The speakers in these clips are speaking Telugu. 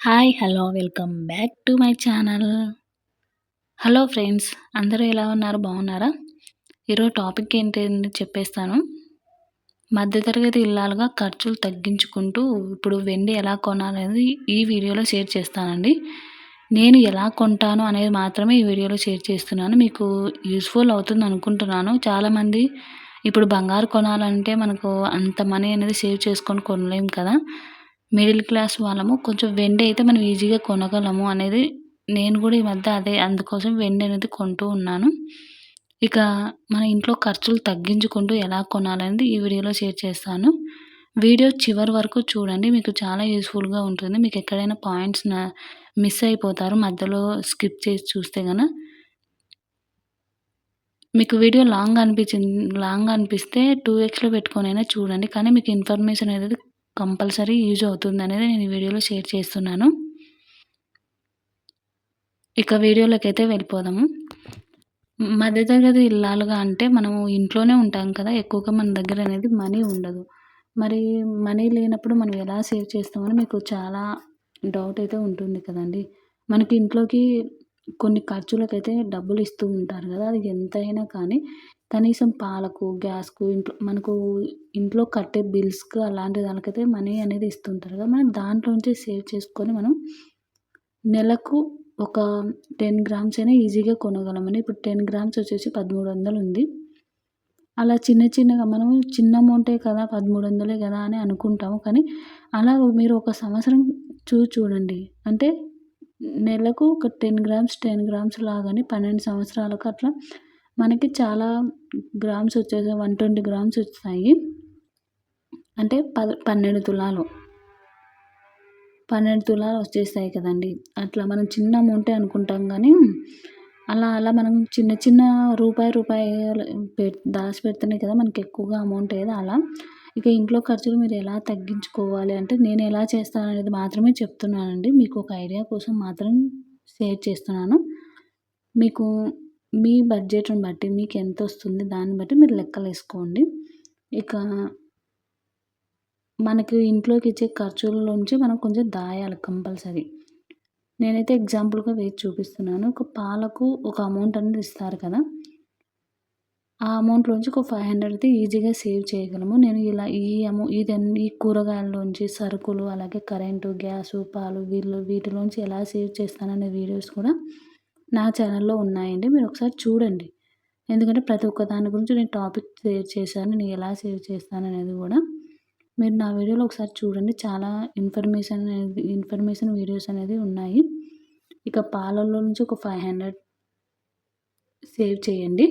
Hi hello welcome back to my channel hello friends అందరూ ఎలా ఉన్నారు? బాగున్నారా? ఈరోజు టాపిక్ ఏంటంటే చెప్పేస్తాను. మధ్యతరగతి ఇల్లాలుగా ఖర్చులు తగ్గించుకుంటూ ఇప్పుడు వెండి ఎలా కొనాలనేది ఈ వీడియోలో షేర్ చేస్తానండి. నేను ఎలా కొంటాను అనేది మాత్రమే ఈ వీడియోలో షేర్ చేస్తున్నాను. మీకు యూస్ఫుల్ అవుతుంది అనుకుంటున్నాను. చాలామంది ఇప్పుడు బంగారు కొనాలంటే మనకు అంత మనీ అనేది సేవ్ చేసుకొని కొనలేం కదా. మిడిల్ క్లాస్ వాళ్ళము కొంచెం వెండి అయితే మనం ఈజీగా కొనగలము అనేది నేను కూడా ఈ మధ్య అదే అందుకోసం వెండి అనేది కొంటూ ఉన్నాను. ఇక మన ఇంట్లో ఖర్చులు తగ్గించుకుంటూ ఎలా కొనాలనేది ఈ వీడియోలో షేర్ చేస్తాను. వీడియో చివరి వరకు చూడండి మీకు చాలా యూస్ఫుల్గా ఉంటుంది. మీకు ఎక్కడైనా పాయింట్స్ మిస్ అయిపోతారు మధ్యలో స్కిప్ చేసి చూస్తే కనుక మీకు వీడియో లాంగ్ అనిపించింది లాంగ్ అనిపిస్తే టూ ఎక్స్లో పెట్టుకొని చూడండి. కానీ మీకు ఇన్ఫర్మేషన్ అనేది కంపల్సరీ యూజ్ అవుతుంది అనేది నేను ఈ వీడియోలో షేర్ చేస్తున్నాను. ఇక వీడియోలోకి అయితే వెళ్ళిపోదాము. మధ్యతరగతి ఇల్లాలుగా అంటే మనము ఇంట్లోనే ఉంటాం కదా ఎక్కువగా మన దగ్గర అనేది మనీ ఉండదు. మరి మనీ లేనప్పుడు మనం ఎలా సేవ్ చేస్తామని మీకు చాలా డౌట్ అయితే ఉంటుంది కదండి. మనకి ఇంట్లోకి కొన్ని ఖర్చులకైతే డబ్బులు ఇస్తూ ఉంటారు కదా అది ఎంతైనా కానీ. కనీసం పాలకు గ్యాస్కు ఇంట్లో మనకు ఇంట్లో కట్టే బిల్స్కు అలాంటి దానికైతే మనీ అనేది ఇస్తుంటారు కదా. మనం దాంట్లోంచి సేవ్ చేసుకొని మనం నెలకు ఒక టెన్ గ్రామ్స్ అయినా ఈజీగా కొనగలమని. ఇప్పుడు టెన్ గ్రామ్స్ వచ్చేసి పదమూడు వందలు ఉంది. అలా చిన్న చిన్నగా మనం చిన్న అమౌంటే కదా పదమూడు వందలే కదా అని అనుకుంటాము. కానీ అలా మీరు ఒక సంవత్సరం చూ చూడండి. అంటే నెలకు ఒక టెన్ గ్రామ్స్ టెన్ గ్రామ్స్ లాగానే పన్నెండు సంవత్సరాలకు అట్లా మనకి చాలా గ్రామ్స్ వచ్చేసి వన్ ట్వంటీ గ్రామ్స్ వస్తాయి అంటే పద పన్నెండు తులాలు. పన్నెండు తులాలు వచ్చేస్తాయి కదండి. అట్లా మనం చిన్న అమౌంటే అనుకుంటాం కానీ అలా అలా మనం చిన్న చిన్న రూపాయి రూపాయి పె దాచి పెడితేనే కదా మనకి ఎక్కువగా అమౌంట్ ఏదో అలా. ఇక ఇంట్లో ఖర్చులు మీరు ఎలా తగ్గించుకోవాలి అంటే నేను ఎలా చేస్తాను అనేది మాత్రమే చెప్తున్నానండి. మీకు ఒక ఐడియా కోసం మాత్రం షేర్ చేస్తున్నాను. మీకు మీ బడ్జెట్ని బట్టి మీకు ఎంత వస్తుంది దాన్ని బట్టి మీరు లెక్కలు వేసుకోండి. ఇక మనకి ఇంట్లోకి ఇచ్చే ఖర్చులలోంచి మనం కొంచెం దాయాలి కంపల్సరీ. నేనైతే ఎగ్జాంపుల్గా వేసి చూపిస్తున్నాను. ఒక పాలకు ఒక అమౌంట్ అనేది ఇస్తారు కదా. ఆ అమౌంట్లోంచి ఒక ఫైవ్ హండ్రెడ్ అయితే ఈజీగా సేవ్ చేయగలము. నేను ఇలా ఈ అమౌ ఇది ఈ కూరగాయల్లోంచి సరుకులు అలాగే కరెంటు గ్యాసు పాలు వీళ్ళు వీటిలోంచి ఎలా సేవ్ చేస్తాననే వీడియోస్ కూడా నా ఛానల్లో ఉన్నాయండి. మీరు ఒకసారి చూడండి. ఎందుకంటే ప్రతి ఒక్క దాని గురించి నేను టాపిక్ షేర్ చేశాను. నేను ఎలా సేవ్ చేస్తాను అనేది కూడా మీరు నా వీడియోలో ఒకసారి చూడండి. చాలా ఇన్ఫర్మేషన్ అనేది ఇన్ఫర్మేషన్ వీడియోస్ అనేది ఉన్నాయి. ఇక పాలల్లో నుంచి ఒక ఫైవ్ హండ్రెడ్ సేవ్ చేయండి.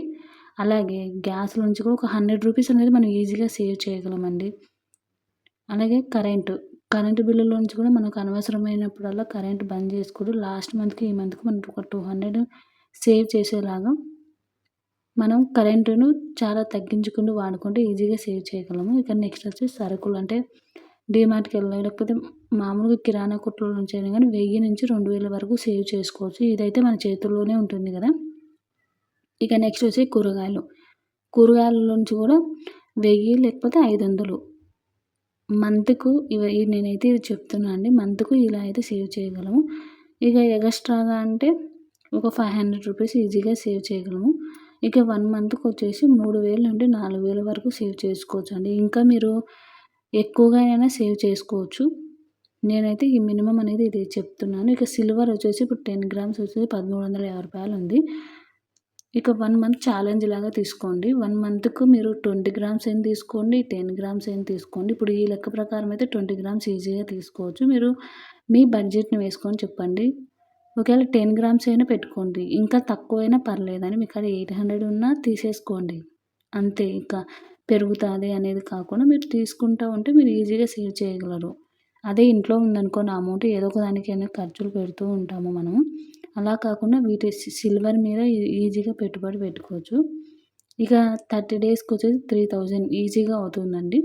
అలాగే గ్యాస్ నుంచి కూడా ఒక హండ్రెడ్ రూపీస్ అనేది మనం ఈజీగా సేవ్ చేయగలమండి. అలాగే కరెంటు కరెంటు బిల్లుల నుంచి కూడా మనకు అనవసరమైనప్పుడల్లా కరెంట్ బంద్ చేసుకోవడం లాస్ట్ మంత్కి ఈ మంత్కి మనకు ఒక టూ హండ్రెడ్ సేవ్ చేసేలాగా మనం కరెంటును చాలా తగ్గించుకుంటూ వాడుకుంటే ఈజీగా సేవ్ చేయగలము. ఇక నెక్స్ట్ వచ్చి సరుకులు అంటే డిమార్ట్కి వెళ్ళాలి లేకపోతే మామూలుగా కిరాణా కొట్టులో నుంచి అయినా కానీ వెయ్యి నుంచి రెండు వేల వరకు సేవ్ చేసుకోవచ్చు. ఇదైతే మన చేతుల్లోనే ఉంటుంది కదా. ఇక నెక్స్ట్ వచ్చి కూరగాయలు. కూరగాయల నుంచి కూడా వెయ్యి లేకపోతే ఐదు వందలు మంత్కు ఇవి నేనైతే ఇది చెప్తున్నా అండి. మంత్కు ఇలా అయితే సేవ్ చేయగలము. ఇక ఎగస్ట్రాగా అంటే ఒక ఫైవ్ హండ్రెడ్ రూపీస్ ఈజీగా సేవ్ చేయగలము. ఇక వన్ మంత్కి వచ్చేసి మూడు వేలు నుండి నాలుగు వేల వరకు సేవ్ చేసుకోవచ్చు అండి. ఇంకా మీరు ఎక్కువగా అయినా సేవ్ చేసుకోవచ్చు. నేనైతే ఈ మినిమం అనేది ఇది చెప్తున్నాను. ఇక సిల్వర్ వచ్చేసి ఇప్పుడు టెన్ గ్రామ్స్ వచ్చేసి పదమూడు వందల యాభై రూపాయలు ఉంది. ఇక వన్ మంత్ ఛాలెంజ్ లాగా తీసుకోండి. వన్ మంత్కు మీరు ట్వంటీ గ్రామ్స్ ఏం తీసుకోండి టెన్ గ్రామ్స్ ఏం తీసుకోండి. ఇప్పుడు ఈ లెక్క ప్రకారం అయితే ట్వంటీ గ్రామ్స్ ఈజీగా తీసుకోవచ్చు. మీరు మీ బడ్జెట్ని వేసుకొని చెప్పండి. ఒకవేళ టెన్ గ్రామ్స్ అయినా పెట్టుకోండి. ఇంకా తక్కువైనా పర్లేదని మీకు అది ఎయిట్ హండ్రెడ్ ఉన్నా తీసేసుకోండి. అంతే. ఇంకా పెరుగుతుంది అనేది కాకుండా మీరు తీసుకుంటా ఉంటే మీరు ఈజీగా సేవ్ చేయగలరు. అదే ఇంట్లో ఉందనుకోని అమౌంట్ ఏదో ఒక దానికైనా ఖర్చులు పెడుతూ ఉంటాము మనము. అలా కాకుండా వీటి సిల్వర్ మీద ఈజీగా పెట్టుబడి పెట్టుకోవచ్చు. ఇక థర్టీ డేస్కి వచ్చేసి త్రీ థౌజండ్ ఈజీగా అవుతుందండి.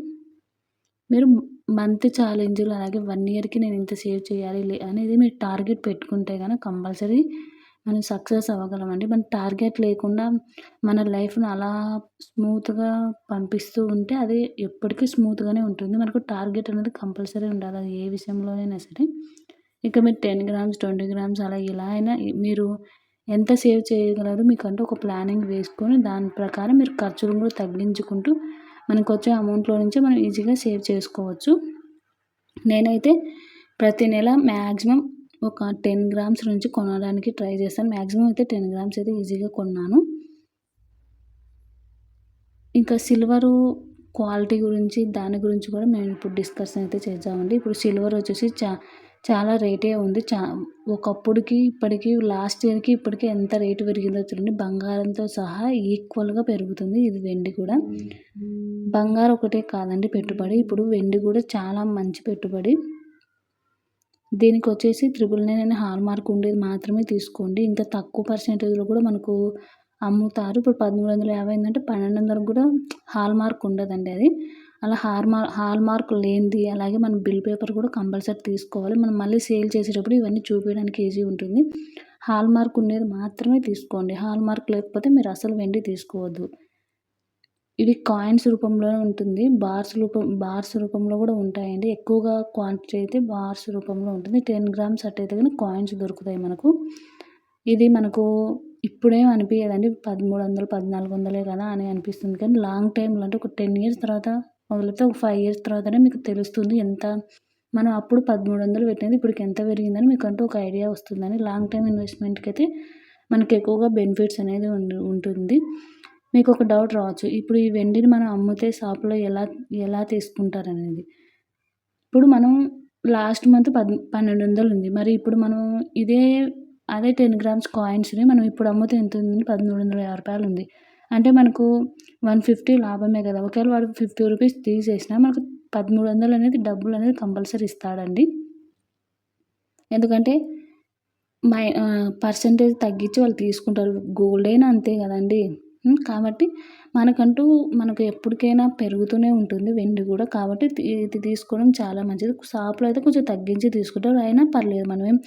మీరు మంత్ ఛాలెంజ్లు అలాగే వన్ ఇయర్కి నేను ఇంత సేవ్ చేయాలి అనేది మీరు టార్గెట్ పెట్టుకుంటే కనుక కంపల్సరీ మనం సక్సెస్ అవ్వగలమండి. మన టార్గెట్ లేకుండా మన లైఫ్ను అలా స్మూత్గా పంపిస్తూ ఉంటే అది ఎప్పటికీ స్మూత్గానే ఉంటుంది. మనకు టార్గెట్ అనేది కంపల్సరీ ఉండాలి. అది ఏ విషయంలోనైనా సరే. ఇక మీరు టెన్ గ్రామ్స్ ట్వంటీ గ్రామ్స్ అలా ఇలా అయినా మీరు ఎంత సేవ్ చేయగలరు మీకంటూ ఒక ప్లానింగ్ వేసుకొని దాని ప్రకారం మీరు ఖర్చులు కూడా తగ్గించుకుంటూ మనకు వచ్చే అమౌంట్లో నుంచి మనం ఈజీగా సేవ్ చేసుకోవచ్చు. నేనైతే ప్రతి నెల మ్యాక్సిమం ఒక టెన్ గ్రామ్స్ నుంచి కొనడానికి ట్రై చేస్తాను. మ్యాక్సిమం అయితే టెన్ గ్రామ్స్ అయితే ఈజీగా కొన్నాను. ఇంకా సిల్వరు క్వాలిటీ గురించి దాని గురించి కూడా మేము ఇప్పుడు డిస్కషన్ అయితే చేద్దామండి. ఇప్పుడు సిల్వర్ వచ్చేసి చా చాలా రేటే ఉంది. చా ఒకప్పుడుకి ఇప్పటికి లాస్ట్ ఇయర్కి ఇప్పటికి ఎంత రేటు పెరిగిందో చూడండి. బంగారంతో సహా ఈక్వల్గా పెరుగుతుంది ఇది వెండి కూడా. బంగారం ఒకటే కాదండి పెట్టుబడి. ఇప్పుడు వెండి కూడా చాలా మంచి పెట్టుబడి. దీనికి వచ్చేసి త్రిబుల్ నైన్ అనే హాల్ మార్క్ ఉండేది మాత్రమే తీసుకోండి. ఇంకా తక్కువ పర్సెంటేజ్లో కూడా మనకు అమ్ముతారు. ఇప్పుడు పదమూడు వందల యాభై ఏంటంటే పన్నెండు వందలకు కూడా హాల్ మార్క్ ఉండదండి అది. అలా హార్మార్ హాల్మార్క్ హాల్ మార్క్ లేనిది అలాగే మనం బిల్ పేపర్ కూడా కంపల్సరీ తీసుకోవాలి. మనం మళ్ళీ సేల్ చేసేటప్పుడు ఇవన్నీ చూపించడానికి ఈజీ ఉంటుంది. హాల్ మార్క్ ఉండేది మాత్రమే తీసుకోండి. హాల్ మార్క్ లేకపోతే మీరు అసలు వెండి తీసుకోవద్దు. ఇవి కాయిన్స్ రూపంలో ఉంటుంది. బార్స్ రూపం బార్స్ రూపంలో కూడా ఉంటాయండి. ఎక్కువగా క్వాంటిటీ అయితే బార్స్ రూపంలో ఉంటుంది. టెన్ గ్రామ్స్ అట్టయితే కానీ కాయిన్స్ దొరుకుతాయి మనకు. ఇది మనకు ఇప్పుడేం అనిపించదండి పదమూడు వందలు పద్నాలుగు వందలే కదా అని అనిపిస్తుంది. కానీ లాంగ్ టైంలో అంటే ఒక టెన్ ఇయర్స్ తర్వాత మొదలైతే ఒక ఫైవ్ ఇయర్స్ తర్వాతనే మీకు తెలుస్తుంది ఎంత మనం అప్పుడు పదమూడు వందలు పెట్టినది ఇప్పటికి ఎంత పెరిగిందని మీకు అంటూ ఒక ఐడియా వస్తుందని లాంగ్ టైం ఇన్వెస్ట్మెంట్కి అయితే మనకి ఎక్కువగా బెనిఫిట్స్ అనేది ఉంటుంది. మీకు ఒక డౌట్ రావచ్చు. ఇప్పుడు ఈ వెండిని మనం అమ్మితే షాప్లో ఎలా ఎలా తీసుకుంటారు అనేది. ఇప్పుడు మనం లాస్ట్ మంత్ పద్ పన్నెండు వందలు ఉంది. మరి ఇప్పుడు మనం ఇదే అదే టెన్ గ్రామ్స్ కాయిన్స్ని మనం ఇప్పుడు అమ్మితే ఎంత ఉంది పదమూడు వందల యాభై రూపాయలు ఉంది. అంటే మనకు వన్ ఫిఫ్టీ లాభమే కదా. ఒకవేళ వాడు ఫిఫ్టీ రూపీస్ తీసేసినా మనకు పదమూడు వందలు అనేది డబ్బులు అనేది కంపల్సరీ ఇస్తాడండి. ఎందుకంటే మై పర్సంటేజ్ తగ్గించి వాళ్ళు తీసుకుంటారు. గోల్డ్ అయినా అంతే కదండి. కాబట్టి మనకంటూ మనకు ఎప్పటికైనా పెరుగుతూనే ఉంటుంది వెండి కూడా. కాబట్టి ఇది తీసుకోవడం చాలా మంచిది. షాప్లో అయితే కొంచెం తగ్గించి తీసుకుంటారు. అయినా పర్లేదు మనమేం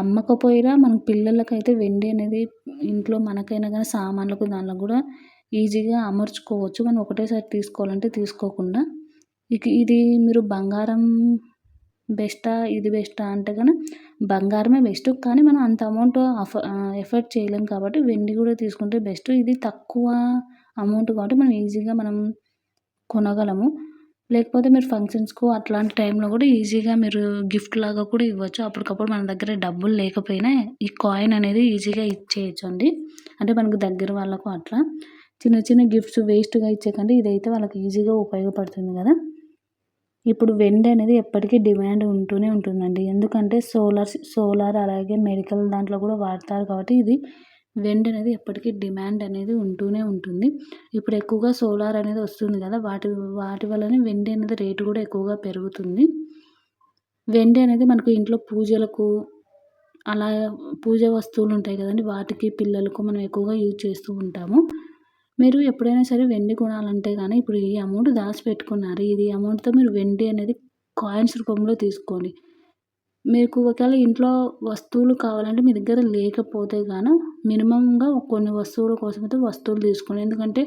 అమ్మకపోయినా మన పిల్లలకైతే వెండి అనేది ఇంట్లో మనకైనా కానీ సామాన్లకు దానిలో కూడా ఈజీగా అమర్చుకోవచ్చు. మనం ఒకటేసారి తీసుకోవాలంటే తీసుకోకుండా. ఇక ఇది మీరు బంగారం బెస్టా ఇది బెస్టా అంటే కానీ బంగారమే బెస్ట్. కానీ మనం అంత అమౌంట్ అఫ ఎఫర్ట్ చేయలేం కాబట్టి వెండి కూడా తీసుకుంటే బెస్ట్. ఇది తక్కువ అమౌంట్ కాబట్టి మనం ఈజీగా మనం కొనగలము. లేకపోతే మీరు ఫంక్షన్స్కు అట్లాంటి టైంలో కూడా ఈజీగా మీరు గిఫ్ట్ లాగా కూడా ఇవ్వచ్చు. అప్పటికప్పుడు మన దగ్గర డబ్బులు లేకపోయినా ఈ కాయిన్ అనేది ఈజీగా ఇచ్చేయచ్చు అండి అంటే మనకు దగ్గర వాళ్ళకు అట్లా. చిన్న చిన్న గిఫ్ట్స్ వేస్ట్గా ఇచ్చేకంటే ఇదైతే వాళ్ళకి ఈజీగా ఉపయోగపడుతుంది కదా. ఇప్పుడు వెండి అనేది ఎప్పటికీ డిమాండ్ ఉంటూనే ఉంటుందండి. ఎందుకంటే సోలార్ సోలార్ అలాగే మెడికల్ దాంట్లో కూడా వాడతారు కాబట్టి ఇది వెండి అనేది ఎప్పటికీ డిమాండ్ అనేది ఉంటూనే ఉంటుంది. ఇప్పుడు ఎక్కువగా సోలార్ అనేది వస్తుంది కదా వాటి వాటి వల్లనే వెండి అనేది రేటు కూడా ఎక్కువగా పెరుగుతుంది. వెండి అనేది మనకు ఇంట్లో పూజలకు అలా పూజ వస్తువులు ఉంటాయి కదండి వాటికి పిల్లలకు మనం ఎక్కువగా యూజ్ చేస్తూ ఉంటాము. మీరు ఎప్పుడైనా సరే వెండి కొనాలంటే కానీ ఇప్పుడు ఈ అమౌంట్ దాచిపెట్టుకున్నారు. ఇది అమౌంట్తో మీరు వెండి అనేది కాయిన్స్ రూపంలో తీసుకోండి. మీకు ఒకవేళ ఇంట్లో వస్తువులు కావాలంటే మీ దగ్గర లేకపోతే గాను మినిమంగా కొన్ని వస్తువుల కోసం అయితే వస్తువులు తీసుకోండి. ఎందుకంటే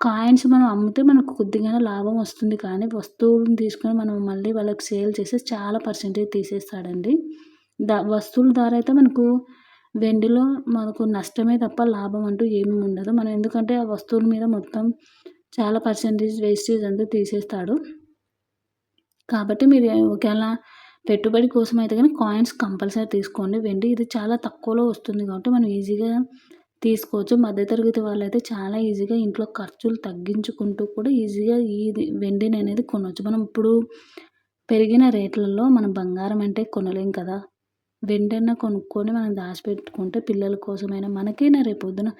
కాయిన్స్ మనం అమ్మితే మనకు కొద్దిగా లాభం వస్తుంది. కానీ వస్తువులను తీసుకొని మనం మళ్ళీ వాళ్ళకి సేల్ చేస్తే చాలా పర్సెంటేజ్ తీసేస్తాడండి. దా వస్తువుల ద్వారా అయితే మనకు వెండిలో మనకు నష్టమే తప్ప లాభం అంటూ ఏమీ ఉండదు. మనం ఎందుకంటే ఆ వస్తువుల మీద మొత్తం చాలా పర్సెంటేజ్ వేస్టేజ్ అంటూ తీసేస్తాడు. కాబట్టి మీరు ఒకవేళ పెట్టుబడి కోసం అయితే కానీ కాయిన్స్ కంపల్సరీ తీసుకోండి. వెండి ఇది చాలా తక్కువలో వస్తుంది కాబట్టి మనం ఈజీగా తీసుకోవచ్చు. మధ్యతరగతి వాళ్ళు అయితే చాలా ఈజీగా ఇంట్లో ఖర్చులు తగ్గించుకుంటూ కూడా ఈజీగా ఈ వెండిని అనేది కొనవచ్చు మనం ఇప్పుడు పెరిగిన రేట్లలో మనం బంగారం అంటే కొనలేం కదా. వెంటనే కొనుక్కొని మనం దాచిపెట్టుకుంటే పిల్లల కోసమైనా మనకైనా రేపు పొద్దున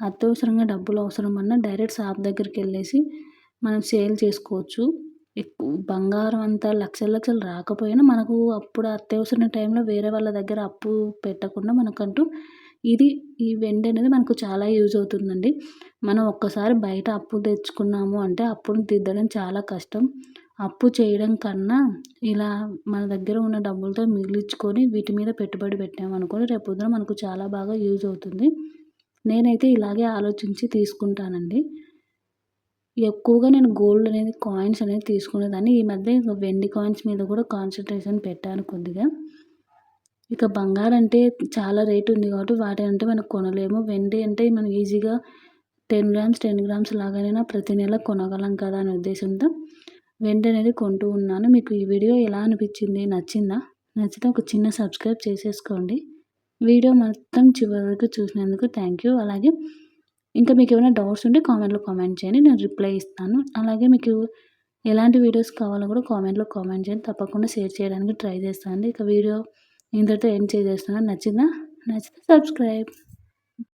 అత్యవసరంగా డబ్బులు అవసరం అన్నా డైరెక్ట్ షాప్ దగ్గరికి వెళ్ళేసి మనం సేల్ చేసుకోవచ్చు. ఎక్కువ బంగారం అంతా లక్షల లక్షలు రాకపోయినా మనకు అప్పుడు అత్యవసర టైంలో వేరే వాళ్ళ దగ్గర అప్పు పెట్టకుండా మనకంటూ ఇది ఈ వెండి అనేది మనకు చాలా యూజ్ అవుతుందండి. మనం ఒక్కసారి బయట అప్పు తెచ్చుకున్నాము అంటే అప్పును దిద్దడం చాలా కష్టం. అప్పు చేయడం కన్నా ఇలా మన దగ్గర ఉన్న డబ్బులతో మిగిలించుకొని వీటి మీద పెట్టుబడి పెట్టామనుకోని రేపు పొద్దున మనకు చాలా బాగా యూజ్ అవుతుంది. నేనైతే ఇలాగే ఆలోచించి తీసుకుంటానండి. ఎక్కువగా నేను గోల్డ్ అనేది కాయిన్స్ అనేది తీసుకునేదాన్ని. ఈ మధ్య వెండి కాయిన్స్ మీద కూడా కాన్సన్ట్రేషన్ పెట్టాను కొద్దిగా. ఇక బంగారం అంటే చాలా రేట్ ఉంది కాబట్టి వాటి అంటే మనం కొనలేము. వెండి అంటే మనం ఈజీగా టెన్ గ్రామ్స్ టెన్ గ్రామ్స్ లాగానైనా ప్రతి నెల కొనగలం కదా అనే ఉద్దేశంతో వెండి అనేది కొంటూ ఉన్నాను. మీకు ఈ వీడియో ఎలా అనిపించింది నచ్చిందా? నచ్చితే ఒక చిన్న సబ్స్క్రైబ్ చేసేసుకోండి. వీడియో మొత్తం చివరి వరకు చూసినందుకు థ్యాంక్ యూ అలాగే ఇంకా మీకు ఏమైనా డౌట్స్ ఉంటే కామెంట్లో కామెంట్ చేయండి నేను రిప్లై ఇస్తాను. అలాగే మీకు ఎలాంటి వీడియోస్ కావాలో కూడా కామెంట్లో కామెంట్ చేయండి. తప్పకుండా షేర్ చేయడానికి ట్రై చేస్తాను. ఇక వీడియో ఇంతటితో ఎండ్ చేసేస్తున్నాను. నచ్చిందా? నచ్చితే సబ్స్క్రైబ్.